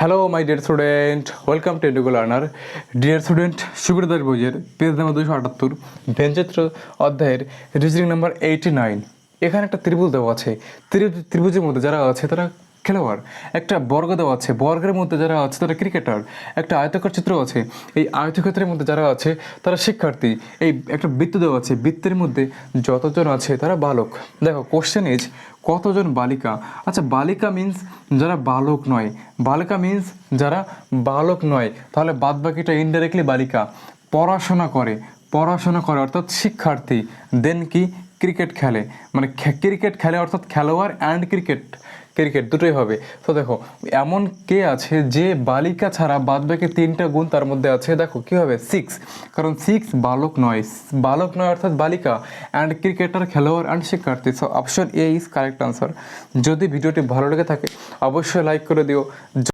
Hello my dear student welcome to Educo learner dear student সুব্রদাস বইয়ের page number দুশো আটাত্তর ভেঞ্চিত্র অধ্যায়ের রিজনিং নাম্বার এইটি নাইন এখানে একটা ত্রিভুজ দেওয়া আছে। ত্রিভুজ ত্রিভুজের মধ্যে যারা আছে, তারা খেলোয়াড়, একটা বর্গ দেওয়া আছে, বর্গের মধ্যে যারা আছে তারা ক্রিকেটার একটা আয়তকার চিত্র আছে, এই আয়তক্ষেত্রের মধ্যে যারা আছে তারা শিক্ষার্থী, এই একটা বৃত্ত দেওয়া আছে, বৃত্তের মধ্যে যতজন আছে তারা বালক। দেখো কোশ্চেন ইজ কতজন বালিকা? আচ্ছা বালিকা মিন্স যারা বালক নয়, বালিকা মিন্স যারা বালক নয়, তাহলে বাদ বাকিটা ইনডাইরেক্টলি বালিকা। পড়াশোনা করে পড়াশোনা করে অর্থাৎ শিক্ষার্থী দেন কি? ক্রিকেট খেলে। মানে ক্রিকেট খেলে অর্থাৎ খেলোয়াড় অ্যান্ড ক্রিকেট ক্রিকেট দুটোই হবে। তো দেখো, এমন কে আছে যে বালিকা ছাড়া বাদ বাকি তিনটা গুণ তার মধ্যে আছে? দেখো, কী হবে? সিক্স কারণ সিক্স বালক নয়। বালক নয় অর্থাৎ বালিকা অ্যান্ড ক্রিকেটার খেলোয়াড় অ্যান্ড শিক্ষার্থী। So option A is correct answer যদি ভিডিওটি ভালো লেগে থাকে, অবশ্যই লাইক করে দিও।